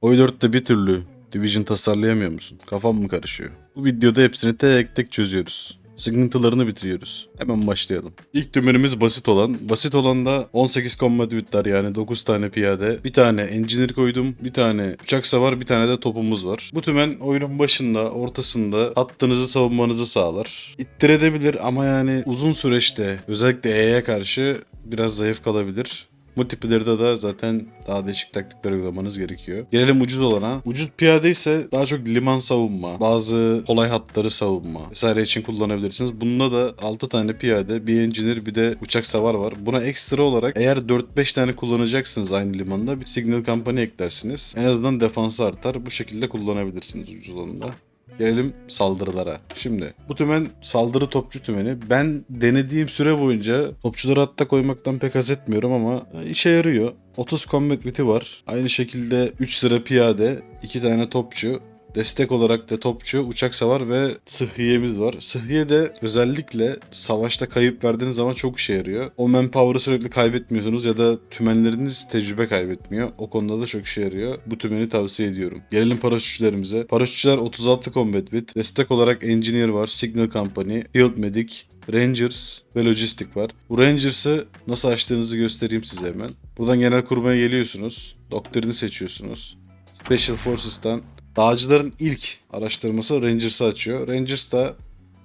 Oy 4'te bir türlü Division tasarlayamıyor musun? Kafam mı karışıyor? Bu videoda hepsini tek tek çözüyoruz. Sıkıntılarını bitiriyoruz. Hemen başlayalım. İlk tümörümüz basit olan. Basit olan da 18 combat bitler yani 9 tane piyade. Bir tane engineer koydum. Bir tane uçak savar. Bir tane de topumuz var. Bu tümen oyunun başında, ortasında hattınızı savunmanızı sağlar. İttirebilir ama yani uzun süreçte özellikle E'ye karşı biraz zayıf kalabilir. Multiplayer'da da zaten daha değişik taktikler uygulamanız gerekiyor. Gelelim ucuz olana. Ucuz piyade ise daha çok liman savunma, bazı kolay hatları savunma vesaire için kullanabilirsiniz. Bunda da 6 tane piyade, bir engineer bir de uçak savar var. Buna ekstra olarak eğer 4-5 tane kullanacaksınız aynı limanda bir signal kampanya eklersiniz. En azından defansı artar. Bu şekilde kullanabilirsiniz ucuz olanında. Gelelim saldırılara. Şimdi bu tümen saldırı topçu tümeni. Ben denediğim süre boyunca topçuları hatta koymaktan pek haz etmiyorum ama işe yarıyor. 30 combat bit'i var. Aynı şekilde 3 sıra piyade, 2 tane topçu, Destek olarak da topçu, uçak savar ve sıhhiyemiz var. Sıhhiye de özellikle savaşta kayıp verdiğiniz zaman çok işe yarıyor. O manpower'ı sürekli kaybetmiyorsunuz ya da tümenleriniz tecrübe kaybetmiyor. O konuda da çok işe yarıyor. Bu tümeni tavsiye ediyorum. Gelelim paraşütçülerimize. Paraşütçüler 36 combat bit. Destek olarak engineer var, signal company, field medic, Rangers ve Logistic var. Bu Rangers'ı nasıl açtığınızı göstereyim size hemen. Buradan genel kurmaya geliyorsunuz. Doktrini seçiyorsunuz. Special Forces'tan Dağcıların ilk araştırması Rangers'ı açıyor. Rangers da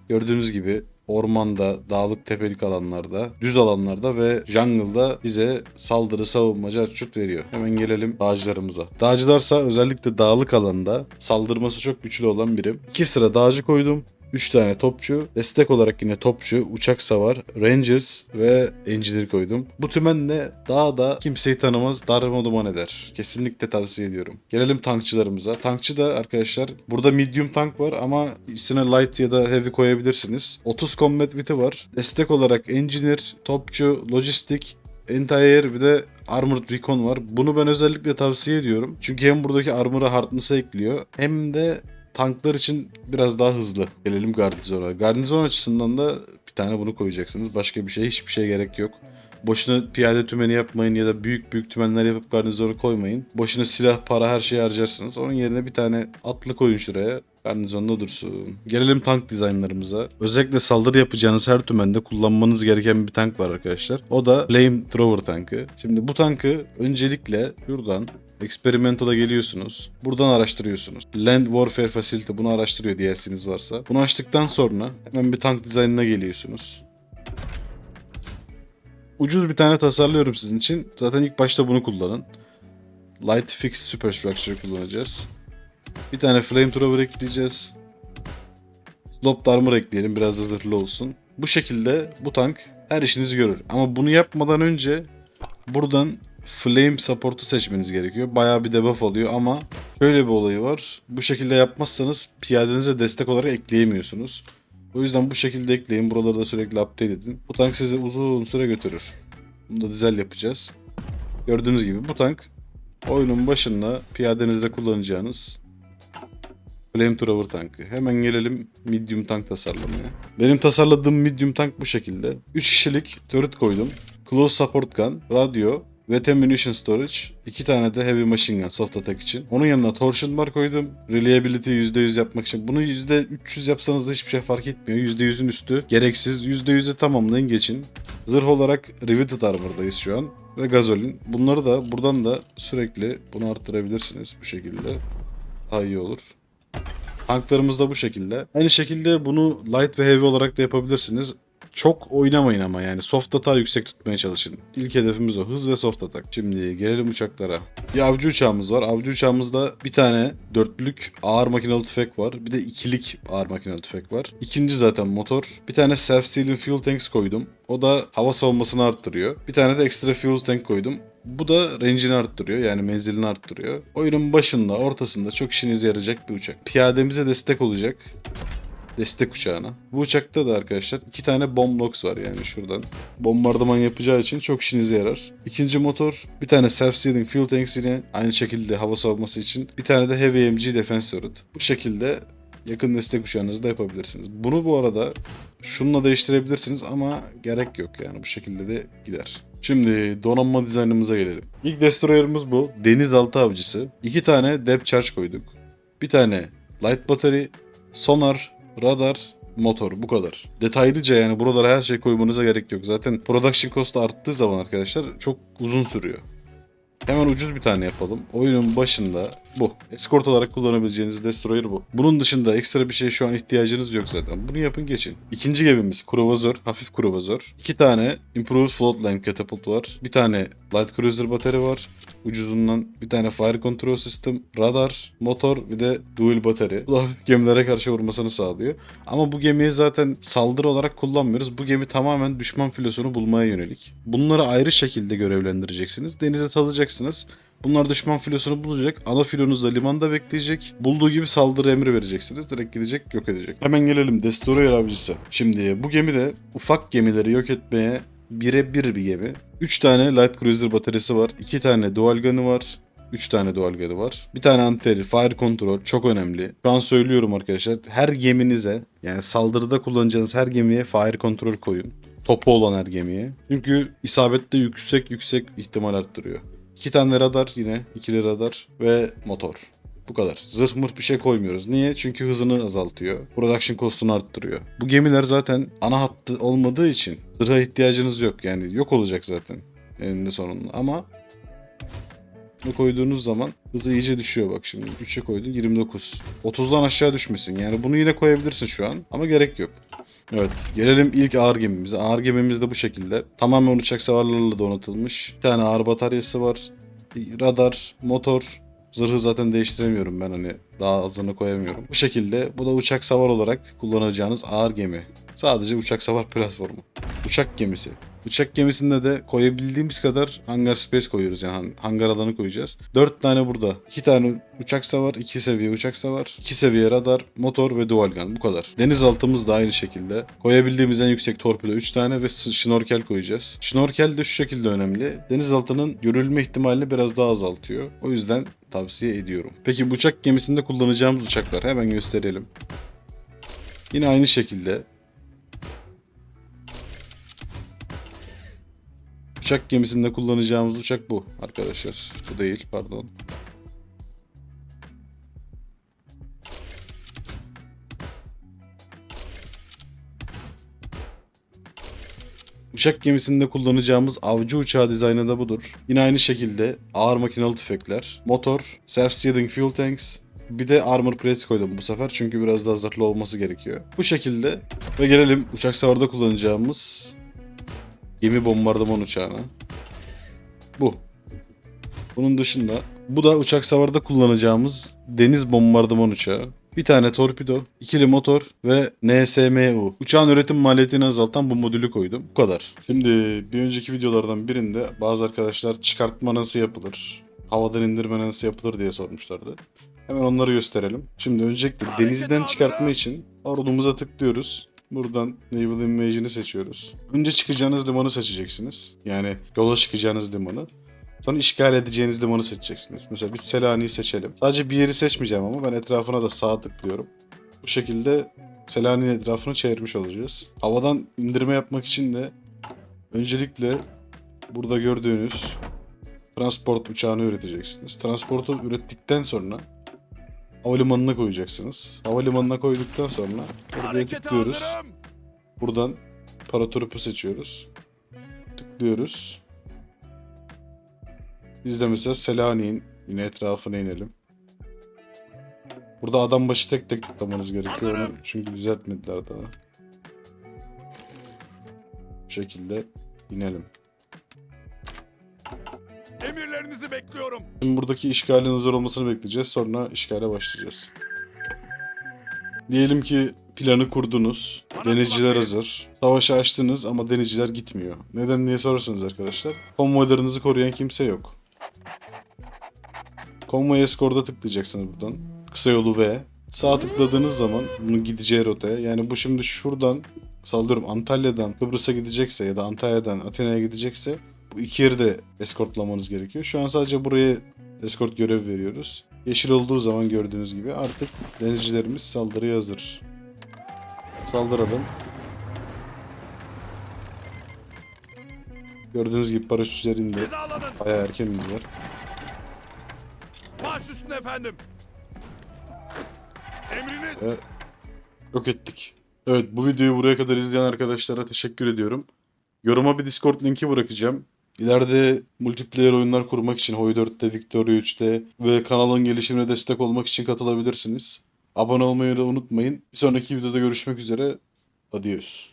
gördüğünüz gibi ormanda, dağlık tepelik alanlarda, düz alanlarda ve jungle'da bize saldırı, savunmacı açırt veriyor. Hemen gelelim dağcılarımıza. Dağcılarsa özellikle dağlık alanda saldırması çok güçlü olan birim. İki sıra dağcı koydum. 3 tane topçu, destek olarak yine topçu, uçak savar, Rangers ve Engineer koydum. Bu tümenle daha da kimseyi tanımaz, darma duman eder. Kesinlikle tavsiye ediyorum. Gelelim tankçılarımıza. Tankçı da arkadaşlar burada medium tank var ama içine light ya da heavy koyabilirsiniz. 30 combat bit'i var. Destek olarak Engineer, topçu, lojistik, Entire bir de Armored Recon var. Bunu ben özellikle tavsiye ediyorum. Çünkü hem buradaki armor'a hardness'ı ekliyor hem de tanklar için biraz daha hızlı. Gelelim garnizona. Garnizon açısından da bir tane bunu koyacaksınız. Başka bir şey, hiçbir şeye gerek yok. Boşuna piyade tümeni yapmayın ya da büyük büyük tümenler yapıp garnizonu koymayın. Boşuna silah, para her şeyi harcarsınız. Onun yerine bir tane atlı koyun şuraya. Garnizonda dursun. Gelelim tank dizaynlarımıza. Özellikle saldırı yapacağınız her tümende kullanmanız gereken bir tank var arkadaşlar. O da Flamethrower tankı. Şimdi bu tankı öncelikle şuradan Experimental'a geliyorsunuz. Buradan araştırıyorsunuz. Land Warfare Facility bunu araştırıyor DLC'niz varsa. Bunu açtıktan sonra hemen bir tank dizaynına geliyorsunuz. Ucuz bir tane tasarlıyorum sizin için. Zaten ilk başta bunu kullanın. Light Fix Superstructure kullanacağız. Bir tane Flamethrower ekleyeceğiz. Sloped Armor ekleyelim biraz da zırhlı olsun. Bu şekilde bu tank her işinizi görür. Ama bunu yapmadan önce buradan Flame Support'u seçmeniz gerekiyor. Bayağı bir debuff alıyor ama şöyle bir olayı var. Bu şekilde yapmazsanız piyadenize destek olarak ekleyemiyorsunuz. O yüzden bu şekilde ekleyin. Buraları da sürekli update edin. Bu tank sizi uzun süre götürür. Bunu da dizel yapacağız. Gördüğünüz gibi bu tank oyunun başında piyadenizde kullanacağınız Flamethrower tankı. Hemen gelelim medium tank tasarlamaya. Benim tasarladığım medium tank bu şekilde. 3 kişilik turret koydum. Close support gun, radyo, ve 10 munition storage. 2 tane de heavy machine gun soft attack için. Onun yanına torsion bar koydum. Reliability %100 yapmak için. Bunu %300 yapsanız da hiçbir şey fark etmiyor. %100'ün üstü gereksiz. %100'ü tamamlayın geçin. Zırh olarak riveted armor'dayız şu an. Ve gazolin. Bunları da buradan da sürekli bunu arttırabilirsiniz bu şekilde. Daha iyi olur. Tanklarımız da bu şekilde. Aynı şekilde bunu light ve heavy olarak da yapabilirsiniz. Çok oynamayın ama yani soft attack yüksek tutmaya çalışın. İlk hedefimiz o. Hız ve soft attack. Şimdi gelelim uçaklara. Bir avcı uçağımız var. Avcı uçağımızda bir tane dörtlük ağır makinalı tüfek var. Bir de ikilik ağır makinalı tüfek var. İkinci zaten motor. Bir tane self-sealing fuel tanks koydum. O da hava savunmasını arttırıyor. Bir tane de extra fuel tank koydum. Bu da range'ini arttırıyor yani menzilini arttırıyor. Oyunun başında ortasında çok işinize yarayacak bir uçak. Piyademize destek olacak destek uçağına. Bu uçakta da arkadaşlar iki tane bomblox var yani şuradan. Bombardıman yapacağı için çok işinize yarar. İkinci motor bir tane self-sealing fuel tanks yine aynı şekilde hava savunması için. Bir tane de heavy MG defense turret. Bu şekilde yakın destek uçağınızı da yapabilirsiniz. Bunu bu arada şununla değiştirebilirsiniz ama gerek yok yani bu şekilde de gider. Şimdi donanma dizaynımıza gelelim. İlk destroyer'ımız bu. Denizaltı avcısı. İki tane depth charge koyduk. Bir tane light battery, sonar, radar, motor bu kadar. Detaylıca yani buralara her şey koymanıza gerek yok. Zaten production cost arttığı zaman arkadaşlar çok uzun sürüyor. Hemen ucuz bir tane yapalım. Oyunun başında bu. Escort olarak kullanabileceğiniz destroyer bu. Bunun dışında ekstra bir şey şu an ihtiyacınız yok zaten. Bunu yapın geçin. İkinci gemimiz kruvazör. Hafif kruvazör. İki tane Improved Floatline Catapult var. Bir tane Light Cruiser batarya var. Ucuzundan bir tane Fire Control System, radar, motor bir de dual batarya. Bu da hafif gemilere karşı vurmasını sağlıyor. Ama bu gemiyi zaten saldırı olarak kullanmıyoruz. Bu gemi tamamen düşman filosunu bulmaya yönelik. Bunları ayrı şekilde görevlendireceksiniz. Denize salacaksınız. Bunlar düşman filosunu bulacak. Ana filonuz da limanda bekleyecek. Bulduğu gibi saldırı emri vereceksiniz. Direkt gidecek yok edecek. Hemen gelelim Destroyer avcısı. Şimdi bu gemi de ufak gemileri yok etmeye birebir bir gemi. 3 tane Light Cruiser bataryası var. 2 tane dual gun'ı var. 3 tane dual gun'ı var. Bir tane anteri, fire control çok önemli. Şu an söylüyorum arkadaşlar. Her geminize yani saldırıda kullanacağınız her gemiye fire control koyun. Topu olan her gemiye. Çünkü isabette yüksek yüksek ihtimal arttırıyor. İki tane radar yine. ikili radar ve motor. Bu kadar. Zırh mırh bir şey koymuyoruz. Niye? Çünkü hızını azaltıyor. Production cost'unu arttırıyor. Bu gemiler zaten ana hattı olmadığı için zırha ihtiyacınız yok. Yani yok olacak zaten eninde sonunda. Ama bunu koyduğunuz zaman hızı iyice düşüyor bak şimdi. 3'e koydun 29. 30'dan aşağı düşmesin. Yani bunu yine koyabilirsin şu an ama gerek yok. Evet gelelim ilk ağır gemimize. Ağır gemimiz de bu şekilde. Tamamen uçak savarlarıyla donatılmış. Bir tane ağır bataryası var. Radar, motor, Zırhı zaten değiştiremiyorum ben hani daha azını koyamıyorum. Bu şekilde bu da uçak savar olarak kullanacağınız ağır gemi. Sadece uçak savar platformu. Uçak gemisi. Uçak gemisinde de koyabildiğimiz kadar hangar space koyuyoruz yani han- hangar alanı koyacağız. 4 tane burada. 2 tane uçak savar, 2 seviye uçak savar, 2 seviye radar, motor ve dual gun bu kadar. Denizaltımız da aynı şekilde. Koyabildiğimiz en yüksek torpido 3 tane ve şnorkel koyacağız. Şnorkel de şu şekilde önemli. Denizaltının görülme ihtimalini biraz daha azaltıyor. O yüzden tavsiye ediyorum. Peki uçak gemisinde kullanacağımız uçaklar hemen gösterelim. Yine aynı şekilde Uçak gemisinde kullanacağımız uçak bu arkadaşlar. Bu değil pardon. Uçak gemisinde kullanacağımız avcı uçağı dizaynı da budur. Yine aynı şekilde ağır makinalı tüfekler, motor, self-sealing fuel tanks, bir de armor plates koydum bu sefer çünkü biraz daha zırhlı olması gerekiyor. Bu şekilde ve gelelim uçak savarda kullanacağımız gemi bombardıman uçağına. Bu. Bunun dışında bu da uçak savarda kullanacağımız deniz bombardıman uçağı. Bir tane torpido, ikili motor ve NSMU. Uçağın üretim maliyetini azaltan bu modülü koydum. Bu kadar. Şimdi bir önceki videolardan birinde bazı arkadaşlar çıkartma nasıl yapılır, havadan indirme nasıl yapılır diye sormuşlardı. Hemen onları gösterelim. Şimdi öncelikle denizden çıkartma için ordumuza tıklıyoruz. Buradan Naval Invasion'ı seçiyoruz. Önce çıkacağınız limanı seçeceksiniz. Yani yola çıkacağınız limanı. Sonra işgal edeceğiniz limanı seçeceksiniz. Mesela biz Selanik'i seçelim. Sadece bir yeri seçmeyeceğim ama ben etrafına da sağ tıklıyorum. Bu şekilde Selanik'in etrafını çevirmiş olacağız. Havadan indirme yapmak için de öncelikle burada gördüğünüz transport uçağını üreteceksiniz. Transportu ürettikten sonra havalimanına koyacaksınız. Havalimanına koyduktan sonra buraya tıklıyoruz. Buradan paratrupu seçiyoruz. Tıklıyoruz. Biz de mesela Selanik'in yine etrafına inelim. Burada adam başı tek tek tıklamanız gerekiyor. Onu çünkü düzeltmediler daha. Bu şekilde inelim. Emirlerinizi bekliyorum. Şimdi buradaki işgalin hazır olmasını bekleyeceğiz. Sonra işgale başlayacağız. Diyelim ki planı kurdunuz. Denizciler hazır. Savaşı açtınız ama denizciler gitmiyor. Neden diye sorarsanız arkadaşlar. Konvoylarınızı koruyan kimse yok. Konvoy eskorda tıklayacaksınız buradan. Kısa yolu V. Sağ tıkladığınız zaman bunun gideceği rotaya. Yani bu şimdi şuradan sallıyorum Antalya'dan Kıbrıs'a gidecekse ya da Antalya'dan Atina'ya gidecekse bu iki yeri de eskortlamanız gerekiyor. Şu an sadece buraya eskort görev veriyoruz. Yeşil olduğu zaman gördüğünüz gibi artık denizcilerimiz saldırıya hazır. Saldıralım. Gördüğünüz gibi paraşütler indi. Hizalanın. Bayağı erken indiler. Baş üstüne efendim. Emriniz. Ve yok ettik. Evet bu videoyu buraya kadar izleyen arkadaşlara teşekkür ediyorum. Yoruma bir Discord linki bırakacağım. İleride multiplayer oyunlar kurmak için Hoi 4'te, Victoria 3'te ve kanalın gelişimine destek olmak için katılabilirsiniz. Abone olmayı da unutmayın. Bir sonraki videoda görüşmek üzere. Adios.